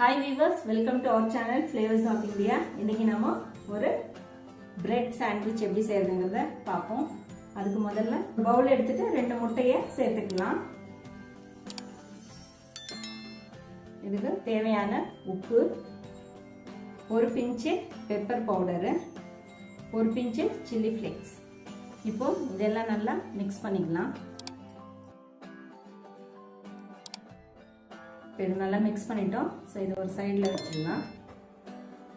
Hi viewers welcome to our channel flavours of India இன்னைக்கு நம்ம ஒரு பிரெட் சாண்ட்விச் எப்படி செய்யறதுங்கிறத பார்ப்போம். அதுக்கு முதல்ல பவுல் எடுத்துட்டு ரெண்டு முட்டையை சேர்த்துக்கலாம். இதுக்கு தேவையான உப்பு ஒரு பிஞ்சு பெப்பர் பவுடரு ஒரு பிஞ்சு சில்லி ஃப்ளேக்ஸ் இப்போ இதெல்லாம் நல்லா மிக்ஸ் பண்ணிக்கலாம். இது நல்லா மிக்ஸ் பண்ணிட்டோம். ஸோ இது ஒரு சைடில் வச்சிடலாம்.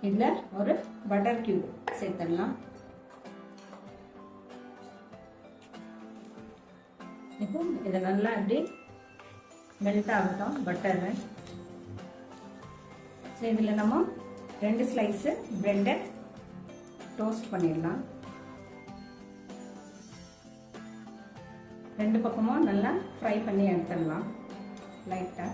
இதில் ஒரு பட்டர் கியூப் சேர்த்துடலாம். இப்போ இதை நல்லா அப்படி மெல்ட் ஆகட்டும் பட்டரு ஸோ இதில் நம்ம ரெண்டு ஸ்லைஸு ப்ரெட்டை டோஸ்ட் பண்ணிடலாம். ரெண்டு பக்கமும் நல்லா ஃப்ரை பண்ணி எடுத்துடலாம். லைட்டாக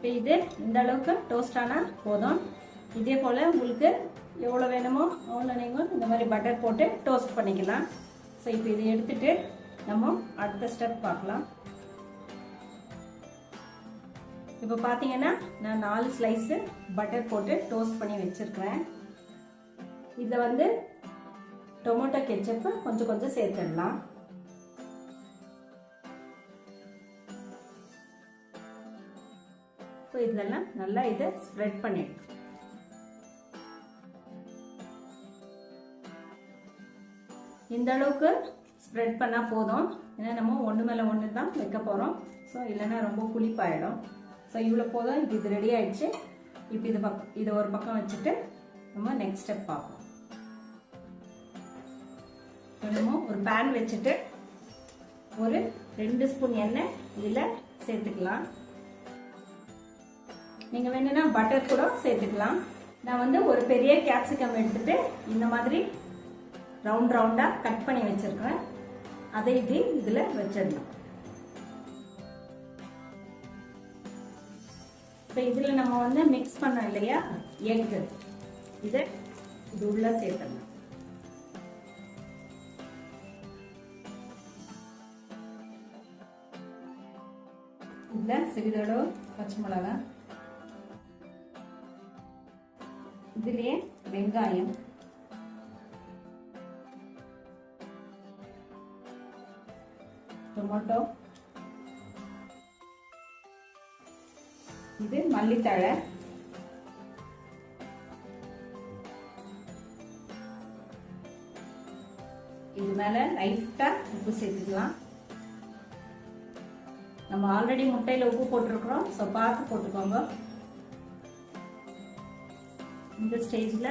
இப்போ இது இந்த அளவுக்கு டோஸ்ட் ஆனால் போதும். இதே போல் உங்களுக்கு எவ்வளோ வேணுமோ அவ்வளோ நீங்கள் இந்த மாதிரி பட்டர் போட்டு டோஸ்ட் பண்ணிக்கலாம். ஸோ இப்போ இதை எடுத்துட்டு நம்ம அடுத்த ஸ்டெப் பார்க்கலாம். இப்போ பார்த்தீங்கன்னா நான் நாலு ஸ்லைஸு பட்டர் போட்டு டோஸ்ட் பண்ணி வச்சுருக்கிறேன். இதை வந்து டொமேட்டோ கெச்சப்பு கொஞ்சம் கொஞ்சம் சேர்த்துடலாம். இதெல்லாம் நல்லா இதை ஸ்ப்ரெட் பண்ணிடலாம் இந்த அளவுக்கு ஸ்ப்ரெட் பண்ணால் போதும். ஏன்னா நம்ம ஒன்று மேலே ஒன்று தான் வைக்க போகிறோம் ஸோ இல்லைன்னா ரொம்ப புளிப்பாயிடும். ஸோ இவ்வளோ போதும். இப்போ இது ரெடி ஆயிடுச்சு. இப்போ இது பக்கம் இதை ஒரு பக்கம் வச்சுட்டு நம்ம நெக்ஸ்ட் ஸ்டெப் பார்ப்போம். நம்ம ஒரு பேன் வச்சுட்டு ஒரு ரெண்டு ஸ்பூன் எண்ணெய் இதில் சேர்த்துக்கலாம். நீங்கள் வேணும்னா பட்டர் கூட சேர்த்துக்கலாம். நான் வந்து ஒரு பெரிய கேப்சிகம் எடுத்துட்டு இந்த மாதிரி ரவுண்ட் ரவுண்டாக கட் பண்ணி வச்சிருக்கிறேன் அதை இப்படி இதில் வச்சிடலாம் இப்போ இதில் நம்ம வந்து மிக்ஸ் பண்ணோம் இல்லையா? எக்கு இதை இது உள்ளே சேர்த்துடலாம் இதில் சிறிதளவு பச்சை மிளகாய். இதுலேயே வெங்காயம். டொமேட்டோ. இது மல்லித்தழை. இது மேல லைட்டா உப்பு சேர்த்துக்கலாம். நம்ம ஆல்ரெடி முட்டையில உப்பு போட்டிருக்கிறோம். ஸோ பார்த்து போட்டுக்கோங்க. இந்த ஸ்டேஜில்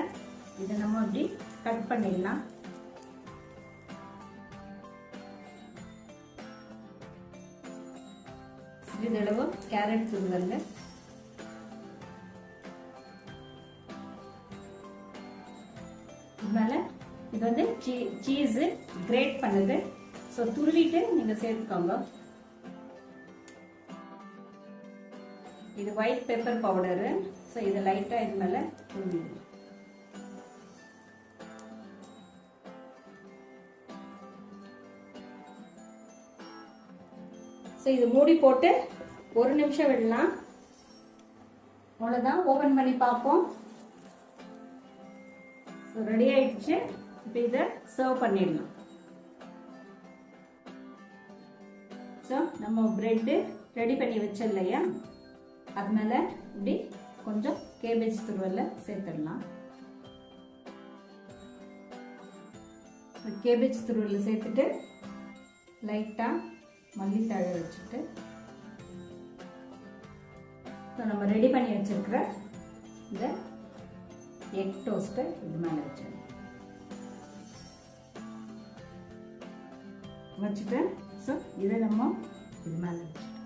இதை நம்ம அப்படி கட் பண்ணிடலாம். சிறிதளவு கேரட் துருவல் மேலே இது வந்து சீ சீஸு கிரேட் பண்ணுது. ஸோ துருவிட்டு நீங்கள் சேர்த்துக்கோங்க. இது ஒயிட் பெப்பர் பவுடரு ஸோ இதை லைட்டாக இது மேலே தூவிடுங்க ஸோ இது மூடி போட்டு ஒரு நிமிஷம் விடலாம். அவ்வளோதான் ஓப்பன் பண்ணி பார்ப்போம். ஸோ ரெடி ஆயிடுச்சு. இப்போ இதை சர்வ் பண்ணிடலாம். ஸோ நம்ம ப்ரெட்டு ரெடி பண்ணி வச்சோம் இல்லையா? அது மேலே இப்படி கொஞ்சம் கேபேஜ் துருவல்ல சேர்த்துடலாம். கேபேஜ் துருவல்ல சேர்த்துட்டு லைட்டாக மல்லித்தழை வச்சுட்டு ஸோ நம்ம ரெடி பண்ணி வச்சிருக்கிற இந்த எக் டோஸ்ட்டை இது மேலே வச்சிடலாம். வச்சுட்டேன். ஸோ இதை நம்ம இது மேலே வச்சுட்டோம்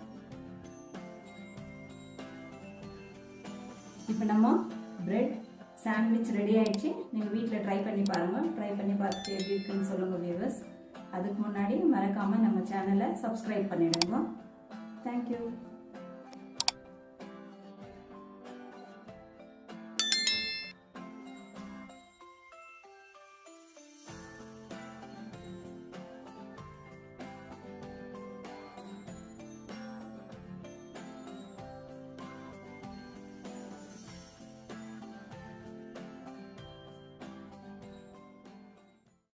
இப்போ நம்ம பிரெட் சாண்ட்விச் ரெடி ஆயிடுச்சு. நீங்கள் வீட்டில் ட்ரை பண்ணி பாருங்கள் ட்ரை பண்ணி பார்த்துட்டு எப்படி இருக்குன்னு சொல்லுங்கள் வியூவர்ஸ் அதுக்கு முன்னாடி மறக்காமல் நம்ம சேனலை சப்ஸ்கிரைப் பண்ணிடுங்க. தேங்க்யூ